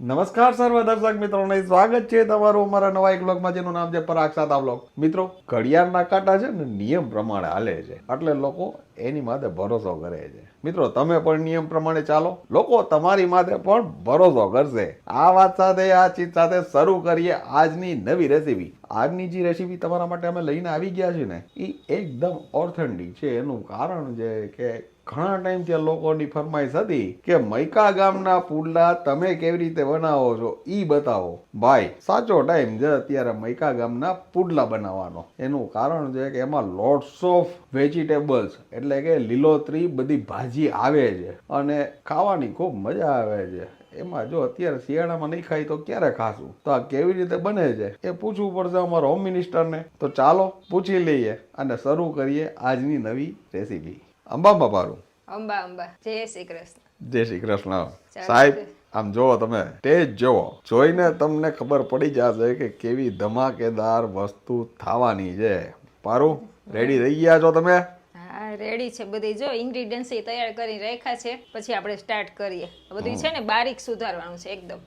નમસ્કાર સર્વ દર્શક મિત્રોને, સ્વાગત છે તમારું અમારા નવા એક બ્લોગમાં જેનું નામ છે પરાગ સાદા બ્લોગ મિત્રો, ઘડિયાળના કાંટા છે ને, નિયમ પ્રમાણે હાલે છે. એટલે લોકો એની માથે ભરોસો કરે છે. મિત્રો, તમે પણ નિયમ પ્રમાણે ચાલો. લોકો તમારી માથે પણ ભરોસો કરશે. આ વાત સાથે, આ ચીજ સાથે શરૂ કરીએ આજની નવી રેસીપી આજની જે રેસીપી તમારા માટે અમે લઈને આવી ગયા છે ને એ એકદમ ઓથેન્ટિક છે. એનું કારણ છે કે ઘણા ટાઈમથી આ લોકોની ફરમાઈશ હતી કે મૈકા ગામના પુડલા તમે કેવી રીતે બનાવો છો ઈ બતાવો. ભાઈ, સાચો ટાઈમ છે અત્યારે મૈકા ગામના પુડલા બનાવવાનો. એનું કારણ છે કે એમાં લોટ્સ ઓફ વેજીટેબલ્સ એટલે કે લીલોતરી બધી ભાજી આવે છે અને ખાવાની ખૂબ મજા આવે છે. એમાં જો અત્યારે શિયાળામાં નહીં ખાઈ તો ક્યારે ખાશું? તો આ કેવી રીતે બને છે? એ પૂછવું પડશે અમારા હોમ મિનિસ્ટરને તો ચાલો પૂછી લઈએ અને શરૂ કરીએ આજની નવી રેસીપી અંબા પારું અંબા અંબા. જય શ્રી કૃષ્ણ. જય શ્રી કૃષ્ણ. સાહેબ આમ જોવો તમે ટેસ્ટ જોવો જોઈને તમને ખબર પડી જશે કે કેવી ધમાકેદાર વસ્તુ થવાની છે. પારું રેડી રહી ગયા છો તમે? રેડી છે બધી. જો ઇન્ગ્રીડિયન્ટ્સ તૈયાર કરી રાખ્યા છે પછી આપણે સ્ટાર્ટ કરીએ. બધું છે ને બારીક સુધારવાનું છે એકદમ.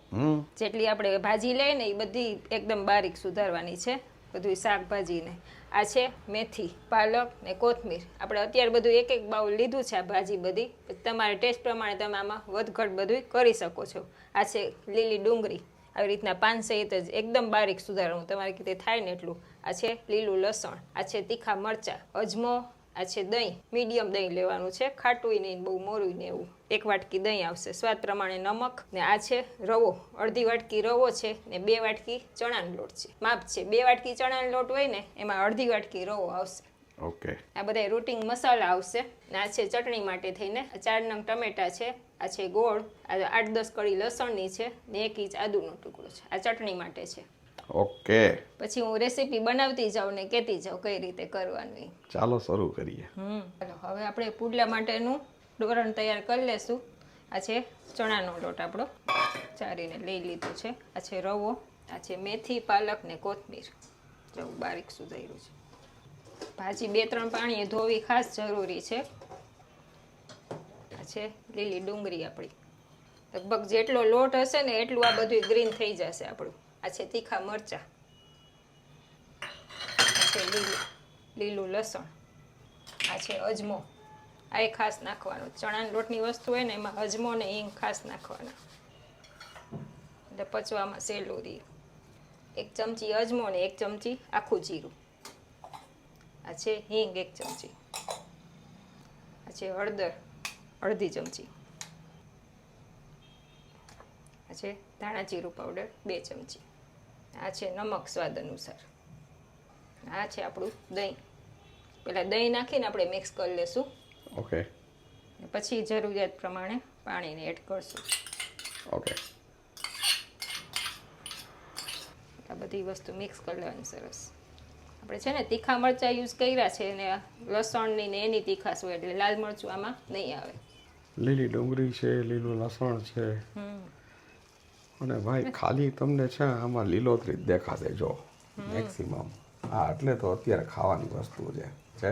જેટલી આપણે ભાજી લઈએ ને એ બધી એકદમ બારીક સુધારવાની છે. બધું શાકભાજીને. આ છે મેથી, પાલક ને કોથમીર. આપણે અત્યારે બધું એક એક બાઉલ લીધું છે આ ભાજી બધી. તમારે ટેસ્ટ પ્રમાણે તમે આમાં વધઘટ બધું કરી શકો છો. આ છે લીલી ડુંગળી. આવી રીતના પાન સહિત જ એકદમ બારીક સુધારવાનું તમારે કીધે થાય ને એટલું. આ છે લીલું લસણ. આ છે તીખા મરચાં. અજમો આ છે દહીં. મીડિયમ દહીં લેવાનું છે. ખાટું નહીં બહુ મોરું ને એવું. એક વાટકી દહીં આવશે. સ્વાદ પ્રમાણે નમક ને આ છે રવો. અડધી વાટકી રવો છે ને બે વાટકી ચણાનો લોટ છે. માપ છે. બે વાટકી ચણાનો લોટ હોય ને એમાં અડધી વાટકી રવો આવશે. ઓકે આ બધા રૂટિંગ મસાલા આવશે. ને આ છે ચટણી માટે થઈને ચાર નંગ ટમેટા છે. આ છે ગોળ. આ આઠ દસ કળી લસણની છે ને એક ઇંચ આદુનો ટુકડો છે. આ ચટણી માટે છે. ઓકે. પછી હું રેસીપી બનાવતી જાઉં ને કહેતી જાઉં કઈ રીતે કરવાની. ચાલો શરૂ કરીએ. હમ. હવે આપણે પુડલા માટેનું ડોરણ તૈયાર કરી લેશું. આ છે ચણાનો લોટ આપણો. ચારીને લઈ લીધો છે. આ છે રવો આ છે મેથી પાલક ને કોથમીર. જવું બારીક સુધાર્યું છે. ભાજી બે ત્રણ પાણીએ ધોવી ખાસ જરૂરી છે. આ છે લીલી ડુંગળી આપણી. લગભગ જેટલો લોટ હશે ને એટલું આ બધું ગ્રીન થઈ જશે આપણું. આ છે તીખા મરચાં આ છે લીલું લીલું લસણ આ છે અજમો આ એ ખાસ નાખવાનો ચણાના લોટની વસ્તુ હોય ને એમાં અજમો ને હિંગ ખાસ નાખવાના એટલે પચવામાં સહેલું રહે એક ચમચી અજમો ને એક ચમચી આખું જીરું આ છે હિંગ એક ચમચી આ છે હળદર અડધી ચમચી આ છે ધાણા જીરું પાવડર બે ચમચી આ છે નમક સ્વાદ અનુસાર. આ છે આપણું દહીં. પેલા દહીં નાખીને આપણે મિક્સ કરી લેશું. ઓકે. પછી જરૂરિયાત પ્રમાણે પાણીને એડ કરશું. ઓકે. આ બધી વસ્તુ મિક્સ કરી લેવાની સરસ. આપણે છે ને તીખા મરચાં યુઝ કર્યા છે ને લસણની ને એની તીખાશ હોય એટલે લાલ મરચું આમાં નહીં આવે. લીલી ડુંગળી છે લીલું લસણ છે. અને ભાઈ ખાલી તમને છે આમાં લીલોતરી જ દેખાશે જો. મેક્સિમમ હા એટલે તો અત્યારે ખાવાની વસ્તુ છે. છે?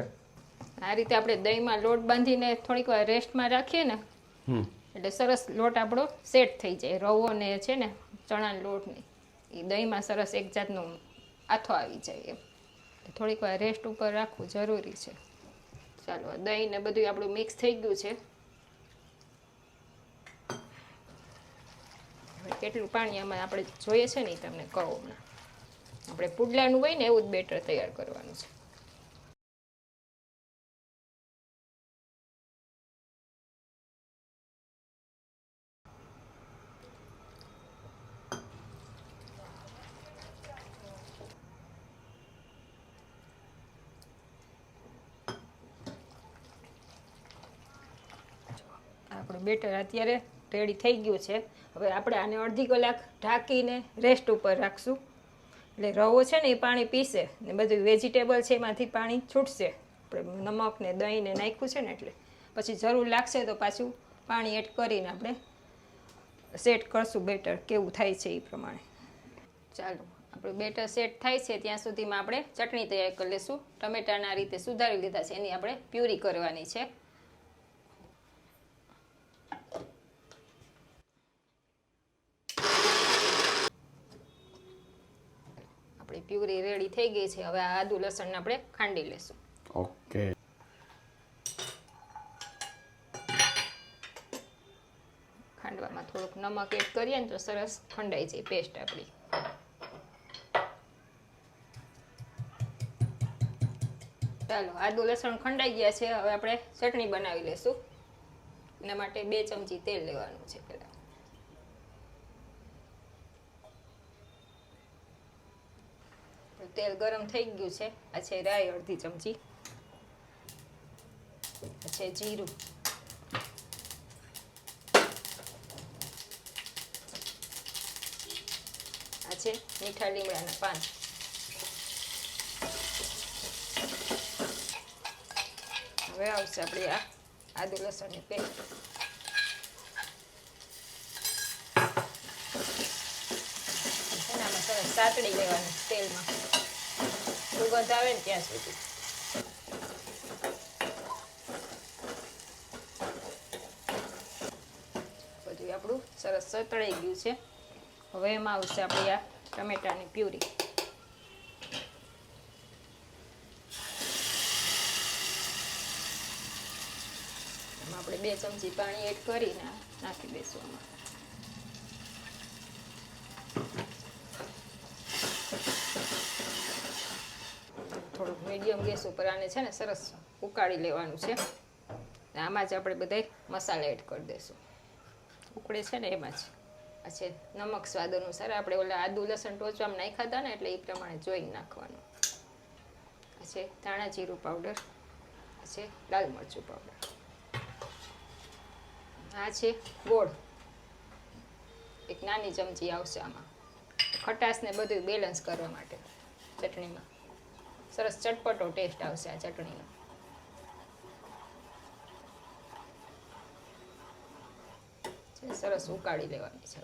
આ રીતે આપણે દહીંમાં લોટ બાંધીને થોડીક વાર રેસ્ટમાં રાખીએ ને એટલે સરસ લોટ આપણો સેટ થઈ જાય. રવો ને છે ને ચણાનો લોટની એ દહીંમાં સરસ એક જાતનું આથો આવી જાય એમ. થોડીક વાર રેસ્ટ ઉપર રાખવું જરૂરી છે. ચાલો દહીં ને બધું આપણું મિક્સ થઈ ગયું છે. કેટલું પાણી આમાં આપણે જોઈએ છે ને તમને કહું હમણાં. આપણે પુડલાનું હોય ને એવું જ બેટર તૈયાર કરવાનું છે. આપણું બેટર અત્યારે રેડી થઈ ગયું છે. હવે આપણે આને અડધી કલાક ઢાંકીને રેસ્ટ ઉપર રાખશું. એટલે રવો છે ને એ પાણી પીશે ને બધું વેજીટેબલ છે એમાંથી પાણી છૂટશે. આપણે નમક ને દહીં ને નાખ્યું છે ને એટલે. પછી જરૂર લાગશે તો પાછું પાણી એડ કરીને આપણે સેટ કરશું. બેટર કેવું થાય છે એ પ્રમાણે. ચાલો, આપણું બેટર સેટ થાય છે ત્યાં સુધીમાં આપણે ચટણી તૈયાર કરી લઈશું. ટમેટાના રીતે સુધારી લીધા છે. એની આપણે પ્યુરી કરવાની છે પ્યુરી રેડી થઈ ગઈ છે. હવે આ આદુ લસણને આપણે ખાંડી લેશું. ઓકે. ખાંડવામાં થોડુંક નમક એડ કરીએ ને તો સરસ ખંડાઈ જાય પેસ્ટ આપણી. ચાલો આદુ લસણ ખંડાઈ ગયા છે. હવે આપણે ચટણી બનાવી લેશું. એના માટે બે ચમચી તેલ લેવાનું છે તેલ ગરમ થઈ ગયું છે. આ છે રાઈ અડધી ચમચી. આ છે જીરું. આ છે મીઠા લીમડાના પાન. હવે આવશે આપણે આ આદુ લસણની પેસ્ટ. એનામાં સરસ સાતડી લેવાની તેલમાં. સુગંધ આવે ને ત્યાં સુધી. બધું આપણું સરસ સતળાઈ ગયું છે. હવે એમાં આવશે આપણી આ ટમેટાની પ્યુરી. આપણે બે ચમચી પાણી એડ કરીને નાખી દઈશું આમાં થોડુંક મીડિયમ ગેસ ઉપર આને છે ને સરસ ઉકાળી લેવાનું છે. આમાં જ આપણે બધાય મસાલા એડ કરી દઈશું ઉકળે છે ને એમાં જ. આ છે નમક સ્વાદ અનુસાર આપણે ઓલા આદુ લસણ ટોચવામાં નાખ્યા હતા ને એટલે એ પ્રમાણે જોઈને નાખવાનું. આ છે ધાણા જીરું પાવડર આ છે લાલ મરચું પાવડર આ છે ગોળ. એક નાની ચમચી આવશે આમાં. ખટાશને બધું બેલેન્સ કરવા માટે ચટણીમાં. સરસ ચટપટો ટેસ્ટ આવશે આ ચટણીનો. સરસ ઉકાળી લેવાની છે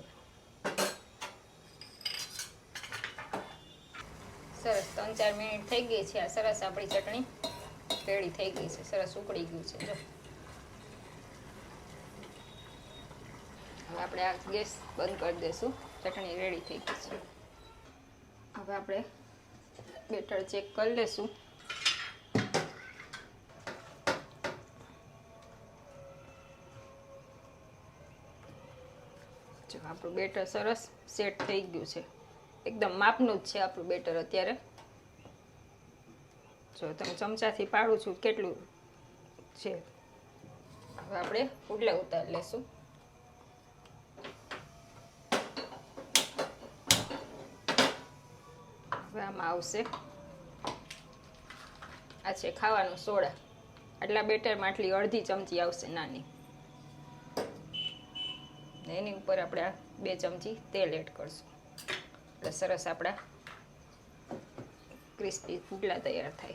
સરસ ત્રણ ચાર મિનિટ થઈ ગઈ છે આ સરસ આપણી ચટણી. રેડી થઈ ગઈ છે, સરસ ઉકળી ગયું છે, જો. હવે આપણે આ ગેસ બંધ કરી દઈશું. ચટણી રેડી થઈ ગઈ છે. હવે આપણે બેટર ચેક કરી લેશું. આપણું બેટર સરસ સેટ થઈ ગયું છે. એકદમ માપનું જ છે આપણું બેટર અત્યારે. જો તમે ચમચાથી પાડું છું, કેટલું છે? હવે આપણે પુડલા ઉતારી લેશું. આમાં આવશે. આ છે ખાવાનો સોડા. આટલા બેટરમાં આટલી અડધી ચમચી આવશે નાની. ને એની ઉપર આપણે બે ચમચી તેલ એડ કરશું. એટલે સરસ આપણા ક્રિસ્પી પુડલા તૈયાર થાય.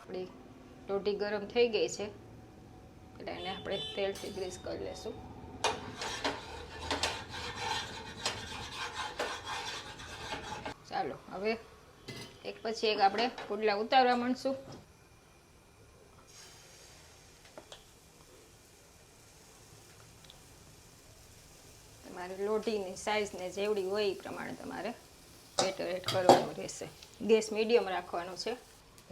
આપણી રોટી ગરમ થઈ ગઈ છે. એટલે એને આપણે તેલથી ગ્રીસ કરી લેશું. ચાલો હવે એક પછી એક આપણે પુડલા ઉતારવા માંડશું. તમારે લોટીની સાઇઝને જેવડી હોય એ પ્રમાણે તમારે બેટર એડ કરવાનું રહેશે. ગેસ મીડિયમ રાખવાનો છે.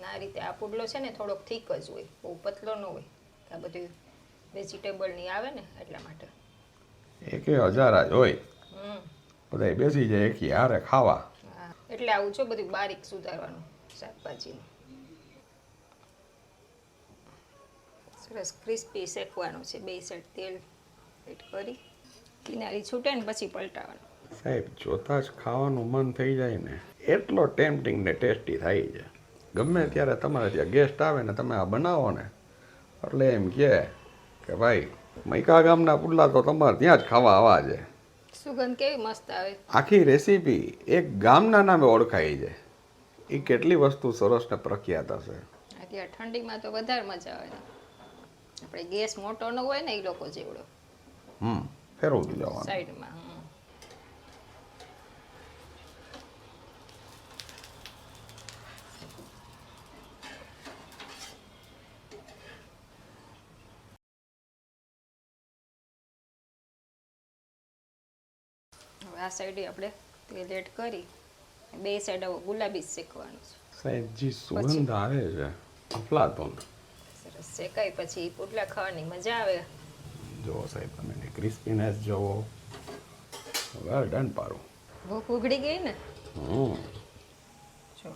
આ રીતે આ પુડલો છે ને થોડોક થીક જ હોય બહુ પતલો ન હોય. આ બધું વેજીટેબલની આવે ને એટલા માટે. એક હજાર જ હોય. બધા બેસી જાય એક હારે ખાવા. એટલે આવું છે બધું બારીક સુધારવાનું શાકભાજીનું. સરસ ક્રિસ્પી શેકવાનું છે, બે સાઈડ તેલ એડ કરી, કિનારી છૂટે ને પછી પલટાવાનું. સાહેબ, જોતા જ ખાવાનું મન થઈ જાય ને. એટલો ટેમ્પટિંગ ને ટેસ્ટી થાય છે. ગમે ત્યારે તમારે ત્યાં ગેસ્ટ આવે ને તમે આ બનાવો ને, એટલે એમ કહે કે ભાઈ, મૈકા ગામના પુડલા તો તમારે ત્યાં જ ખાવા આવવા છે. સુગંધ કેવી મસ્ત આવે. આખી રેસીપી એક ગામના નામે ઓળખાય છે એ કેટલી વસ્તુ સરસ ને પ્રખ્યાત હશે. અત્યારે ઠંડીમાં તો વધારે મજા આવે આપણે ગેસ મોટો ન હોય ને એ લોકો જેવડો. હમ ફેરવું જવાનું. સાઈડમાં હમ. હવે આ સાઈડે આપણે તેલ એડ કરી બે સાઈડ ગુલાબી જ શેકવાનું છે. સાહેબ જી સુગંધ આવે છે અફલાતોન સરસ શેકાય પછી પુડલા ખાવાની મજા આવે. જુઓ સાહેબ તમે ક્રિસ્પીનેસ જુઓ વેલ ડન પારો ભૂખ ઉઘડી ગઈ ને? હમ. જો.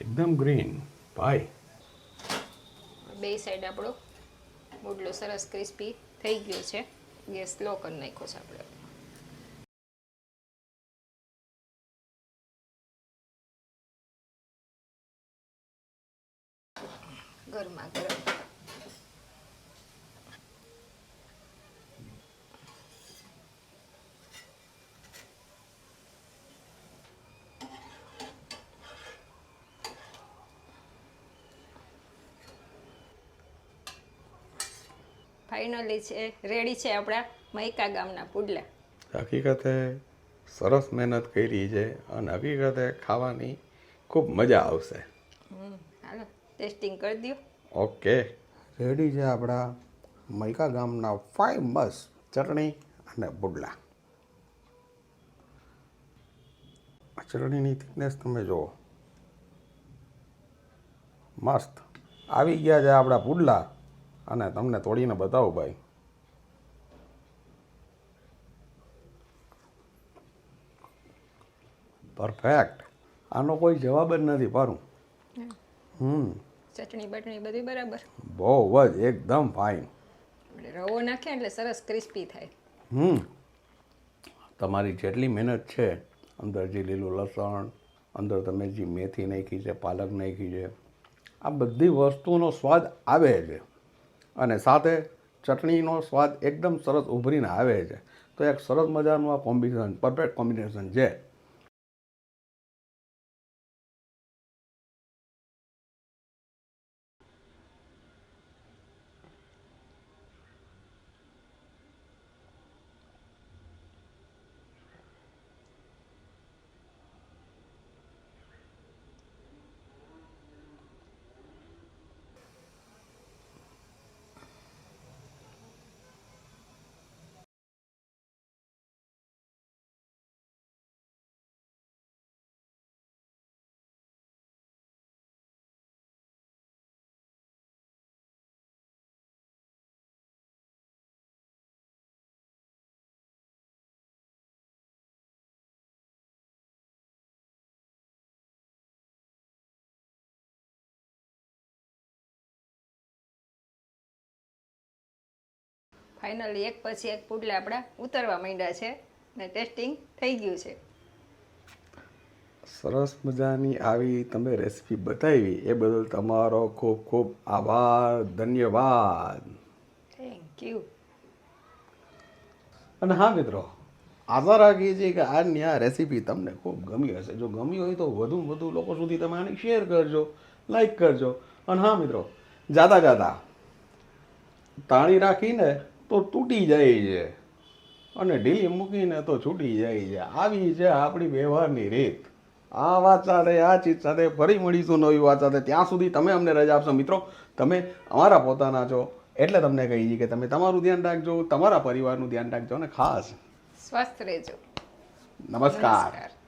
એકદમ ગ્રીન ભાઈ બે સાઈડ આપણો. મુડલો સરસ ક્રિસ્પી થઈ ગયો છે. ગેસ લો કરી નાખ્યો છે આપણે ગરમા ગરમ ફાઇનલી છે રેડી છે આપણા મૈકા ગામના પુડલા. હકીકતે સરસ મહેનત કરી છે અને હકીકતે ખાવાની ખૂબ મજા આવશે. હાલો ટેસ્ટિંગ કરી દો ઓકે. રેડી છે આપણા મૈકા ગામના ફેમસ ચટણી અને પુડલા. ચટણીની થિકનેસ તમે જુઓ. મસ્ત. આવી ગયા છે આપણા પુડલા. અને તમને તોડીને બતાવું ભાઈ. પરફેક્ટ આનો કોઈ જવાબ જ નથી પારું. હમ. ચટણી બટણી બધી બરાબર. બહુ જ એકદમ ફાઇન રવો નાખે એટલે સરસ ક્રિસ્પી થાય. હમ. તમારી જેટલી મહેનત છે અંદર જે લીલું લસણ અંદર તમે જે મેથી નાખી છે પાલક નાખી છે આ બધી વસ્તુનો સ્વાદ આવે છે. અને સાથે ચટણીનો સ્વાદ એકદમ સરસ ઉભરીને આવે છે. તો એક સરસ મજાનું આ કોમ્બિનેશન, પરફેક્ટ કોમ્બિનેશન છે. ફાઇનલી એક પછી એક પુડલા આપણા ઉતરવા માંડ્યા છે ને ટેસ્ટિંગ થઈ ગયું છે. સરસ મજાની આવી તમે રેસીપી બતાવી. એ બદલ તમારો ખૂબ ખૂબ આભાર. ધન્યવાદ. થેન્ક યુ અને હા મિત્રો આશા રાખીએ છીએ કે આજની આ રેસીપી તમને ખૂબ ગમી હશે. જો ગમી હોય તો વધુ વધુ લોકો સુધી તમે આને શેર કરજો લાઈક કરજો. અને હા મિત્રો જાતા જાતા તાણી રાખીને તો તૂટી જાય છે. અને ઢીલી મૂકીને તો છૂટી જાય છે. આવી છે આપણી વ્યવહારની રીત. આ વાત સાથે આ ચીજ સાથે ફરી મળીશું નવી વાત સાથે. ત્યાં સુધી તમે અમને રજા આપશો. મિત્રો તમે અમારા પોતાના છો. એટલે તમને કહી કે તમે તમારું ધ્યાન રાખજો તમારા પરિવારનું ધ્યાન રાખજો અને ખાસ સ્વસ્થ રહેજો. નમસ્કાર.